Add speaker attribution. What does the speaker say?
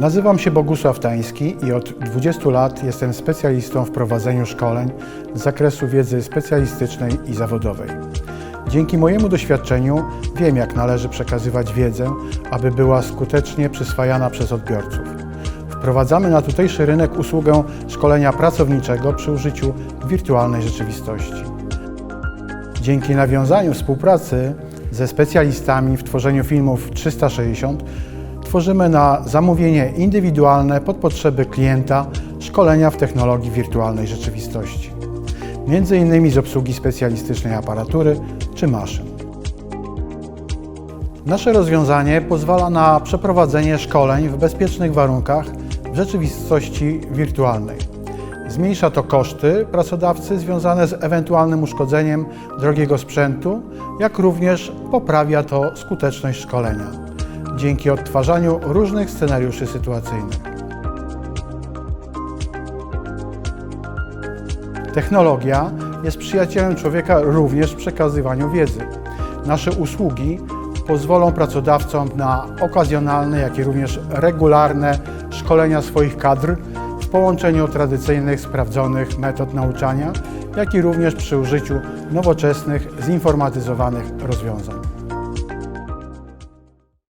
Speaker 1: Nazywam się Bogusław Tański i od 20 lat jestem specjalistą w prowadzeniu szkoleń z zakresu wiedzy specjalistycznej i zawodowej. Dzięki mojemu doświadczeniu wiem, jak należy przekazywać wiedzę, aby była skutecznie przyswajana przez odbiorców. Wprowadzamy na tutejszy rynek usługę szkolenia pracowniczego przy użyciu wirtualnej rzeczywistości. Dzięki nawiązaniu współpracy ze specjalistami w tworzeniu filmów 360 tworzymy na zamówienie indywidualne pod potrzeby klienta szkolenia w technologii wirtualnej rzeczywistości, między innymi z obsługi specjalistycznej aparatury czy maszyn. Nasze rozwiązanie pozwala na przeprowadzenie szkoleń w bezpiecznych warunkach w rzeczywistości wirtualnej. Zmniejsza to koszty pracodawcy związane z ewentualnym uszkodzeniem drogiego sprzętu, jak również poprawia to skuteczność szkolenia dzięki odtwarzaniu różnych scenariuszy sytuacyjnych. Technologia jest przyjacielem człowieka również w przekazywaniu wiedzy. Nasze usługi pozwolą pracodawcom na okazjonalne, jak i również regularne szkolenia swoich kadr w połączeniu tradycyjnych, sprawdzonych metod nauczania, jak i również przy użyciu nowoczesnych, zinformatyzowanych rozwiązań.